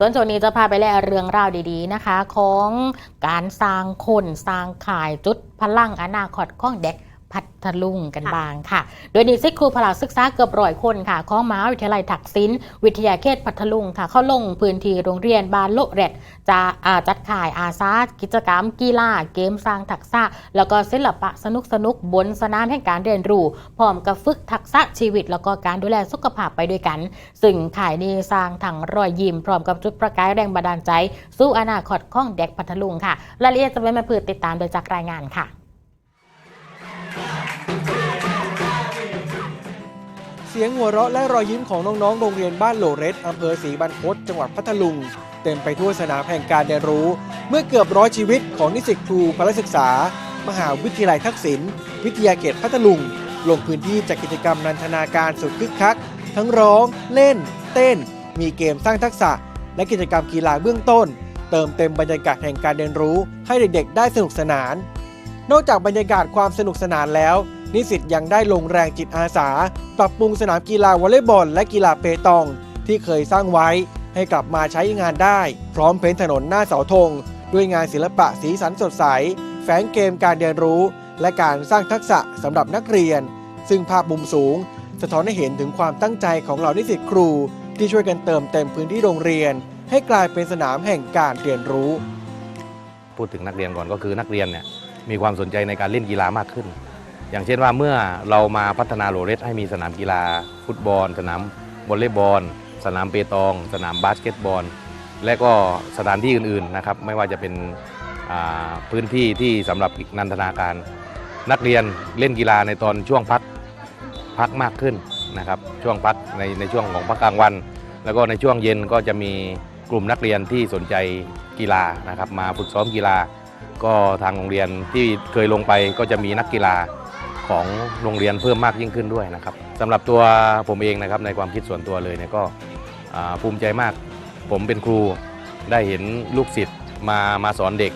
ส่วนโซนนี้จะพาไปแลเรื่องราวดีๆนะคะ ของการสร้างคนสร้างขายจุดพลังอนาคตของเด็ก พัทลุงกันค่ะบ้างค่ะ โดยนิสิตครูพละศึกษาเกือบร้อยคนค่ะของมหาวิทยาลัยถักศิลป์วิทยาเขตพัทลุงค่ะ เข้าลงพื้นที่โรงเรียนบานโลเรตจะอ่าจัดขายอาสากิจกรรม กีฬาเกมสร้างทักษะ แล้วก็ศิลปะสนุกสนุกๆบนสนามแห่งการเรียนรู้พร้อมกับฝึกทักษะชีวิต แล้วก็การดูแลสุขภาพไปด้วยกัน ซึ่งขายนี้สร้างถังรอยยิ้มพร้อมกับจุดประกายแรงบันดาลใจ สู้อนาคตของเด็กพัทลุงค่ะรายละเอียดจะเป็นมาพืชติดตามโดยจากรายงานค่ะ สียงหัวเราะและรอยยิ้มของน้องๆ โรงเรียนบ้านโลเรสอำเภอศรีบรรพตจังหวัดพัทลุง เต็มไปทั่วสนามแห่งการเรียนรู้ เมื่อเกือบร้อยชีวิตของนิสิตครูพละศึกษา มหาวิทยาลัยทักษิณวิทยาเขตพัทลุง ลงพื้นที่จัดกิจกรรมนันทนาการสุดคึกคัก ทั้งร้อง เล่น เต้น มีเกมสร้างทักษะ และกิจกรรมกีฬาเบื้องต้น เติมเต็มบรรยากาศแห่งการเรียนรู้ ให้เด็กๆ ได้สนุกสนาน นอกจากบรรยากาศความสนุกสนานแล้ว นิสิตยังได้ลงแรงจิตอาสา ปรับปรุงสนามกีฬาวอลเลย์บอลและกีฬาเปตอง ที่เคยสร้างไว้ให้กลับมาใช้งานได้ พร้อมเพ้นถนนหน้าเสาธง ด้วยงานศิลปะสีสันสดใส แฝงเกมการเรียนรู้ และการสร้างทักษะสำหรับนักเรียน ซึ่งภาพมุมสูง สะท้อนให้เห็นถึงความตั้งใจของเหล่านิสิตครู ที่ช่วยกันเติมเต็มพื้นที่โรงเรียน ให้กลายเป็นสนามแห่งการเรียนรู้ พูดถึงนักเรียนก่อนก็คือนักเรียนเนี่ยมีความสนใจในการเล่นกีฬามากขึ้น อย่างเช่นว่าเมื่อเรามาพัฒนาโรเลสให้มีสนามกีฬา ฟุตบอล สนามวอลเลย์บอล สนามเปตอง สนามบาสเกตบอล และก็สถานที่อื่นๆนะครับไม่ว่าจะเป็นพื้นที่ที่สำหรับนันทนาการ นักเรียนเล่นกีฬาในตอนช่วงพักพักมากขึ้นนะครับช่วงพักในในช่วงของพักกลางวัน แล้วก็ในช่วงเย็นก็จะมีกลุ่มนักเรียนที่สนใจกีฬานะครับมาฝึกซ้อมกีฬา ก็ทางโรงเรียนที่เคยลงไปก็จะมีนักกีฬา ของโรงเรียนเพิ่มมากยิ่งขึ้นด้วยนะครับสำหรับตัวผมเองนะครับในความคิดส่วนตัวเลยเนี่ยก็ภูมิใจมาก ผมเป็นครูได้เห็นลูกศิษย์มามาสอนเด็ก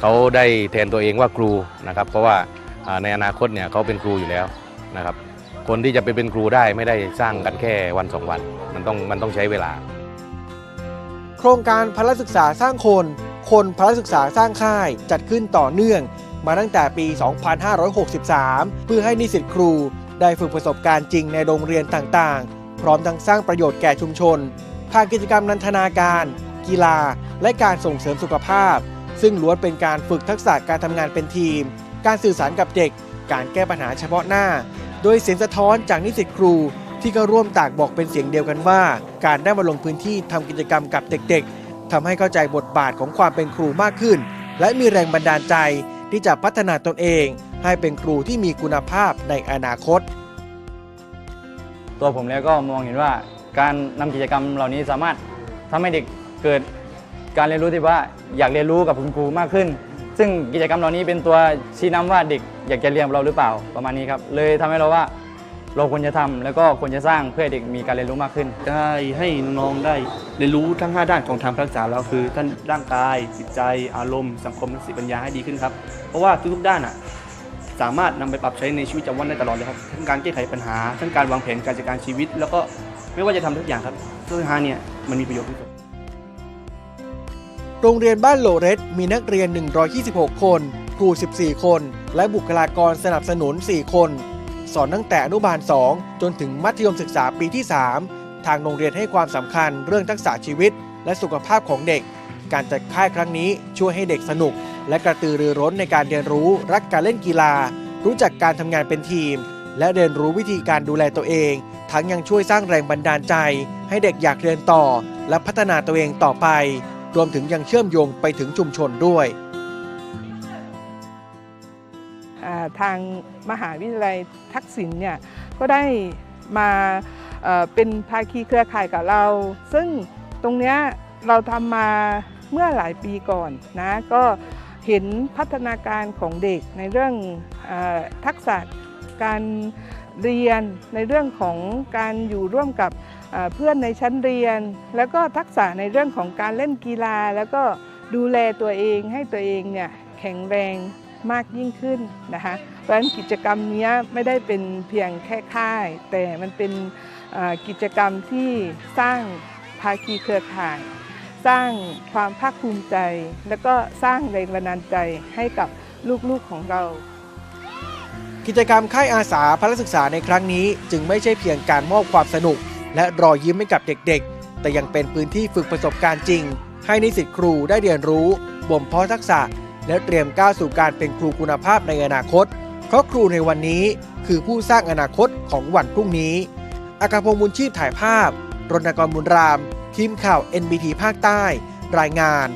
เขาได้แทนตัวเองว่าครูนะครับ เพราะว่าอ่าในอนาคตเนี่ยเขาเป็นครูอยู่แล้วนะครับ คนที่จะไปเป็นครูได้ไม่ได้สร้างกันแค่วันสองวัน มันต้องมันต้องใช้เวลา โครงการพละศึกษาสร้างคน คนพละศึกษาสร้างค่ายจัดขึ้นต่อเนื่อง มาตั้งแต่ปี 2563 เพื่อให้นิสิตครูได้ฝึกประสบการณ์จริงในโรงเรียนต่างๆ พร้อมทั้งสร้างประโยชน์แก่ชุมชนผ่านกิจกรรมนันทนาการ กีฬา และการส่งเสริมสุขภาพ ซึ่งล้วนเป็นการฝึกทักษะการทำงานเป็นทีม การสื่อสารกับเด็ก การแก้ปัญหาเฉพาะหน้า โดยเสียงสะท้อนจากนิสิตครู ที่ก็ร่วมตากบอกเป็นเสียงเดียวกันว่า การได้มาลงพื้นที่ทำกิจกรรมกับเด็ก ๆทำให้เข้าใจบทบาทของความเป็นครูมากขึ้น และมีแรงบันดาลใจ ที่จะพัฒนาตนเอง ให้เป็นครูที่มีคุณภาพในอนาคต ตัวผมแล้วก็มองเห็นว่าการนำกิจกรรมเหล่านี้สามารถทำให้เด็กเกิดการเรียนรู้ที่ว่าอยากเรียนรู้กับคุณครูมากขึ้น ซึ่งกิจกรรมเหล่านี้เป็นตัวชี้นำว่าเด็กอยากจะเรียนกับเราหรือเปล่าประมาณนี้ครับเลยทำให้เราว่า เราควรจะทำแล้วก็ควรจะสร้างเพื่อเด็กมีการเรียนรู้มากขึ้น ได้ให้น้องๆได้เรียนรู้ทั้ง 5 ด้านของทางพระศึกษาแล้วคือท่านร่างกาย จิตใจ อารมณ์ สังคมและสติปัญญาให้ดีขึ้นครับ เพราะว่าทุกๆด้านอะสามารถนำไปปรับใช้ในชีวิตประจำวันได้ตลอดเลยครับทั้งการแก้ไขปัญหาทั้งการวางแผนการจัดการชีวิต แล้วก็ไม่ว่าจะทำทุกอย่างครับทุกทาเนี่ยมันมีประโยชน์ที่สุดโรงเรียนบ้านโลเรสมีนักเรียน 126 คน ครู 14 คน และบุคลากรสนับสนุน 4 คน สอนตั้งแต่อนุบาล 2 จนถึงมัธยมศึกษาปีที่ 3 ทางโรงเรียนให้ความสำคัญเรื่องทักษะชีวิต และสุขภาพของเด็ก การจัดค่ายครั้งนี้ช่วยให้เด็กสนุก และกระตือรือร้นในการเรียนรู้รักการเล่นกีฬา รู้จักการทำงานเป็นทีม และเรียนรู้วิธีการดูแลตัวเอง ทั้งยังช่วยสร้างแรงบันดาลใจ ให้เด็กอยากเรียนต่อ และพัฒนาตัวเองต่อไป รวมถึงยังเชื่อมโยงไปถึงชุมชนด้วย ทางมหาวิทยาลัยทักษิณเนี่ยก็ได้มาเป็นภาคีเครือข่ายกับเรา ซึ่งตรงเนี้ยเราทำมาเมื่อหลายปีก่อนนะก็เห็นพัฒนาการของเด็กในเรื่องอทักษะการเรียนในเรื่องของการอยู่ร่วมกับเพื่อนในชั้นเรียน แล้วก็ทักษะในเรื่องของการเล่นกีฬา แล้วก็ดูแลตัวเองให้ตัวเองเนี่ยแข็งแรง มากยิ่งขึ้นนะคะเพราะฉะนั้นกิจกรรมนี้ไม่ได้เป็นเพียงแค่ค่าย แต่มันเป็นกิจกรรมที่สร้างภาคีเครือข่าย สร้างความภาคภูมิใจ แล้วก็สร้างแรงบันดาลใจให้กับลูกๆของเรา กิจกรรมค่ายอาสาพละศึกษาในครั้งนี้ จึงไม่ใช่เพียงการมอบความสนุก และรอยยิ้มให้กับเด็กๆ แต่ยังเป็นพื้นที่ฝึกประสบการณ์จริง ให้นิสิตครูได้เรียนรู้บ่มเพาะทักษะ และเตรียมก้าวสู่การเป็นครูคุณภาพในอนาคต เพราะครูในวันนี้คือผู้สร้างอนาคตของวันพรุ่งนี้อากาพงศ์บุญชีพถ่ายภาพ รณกรบุญราม ทีมข่าว NBT ภาคใต้ รายงาน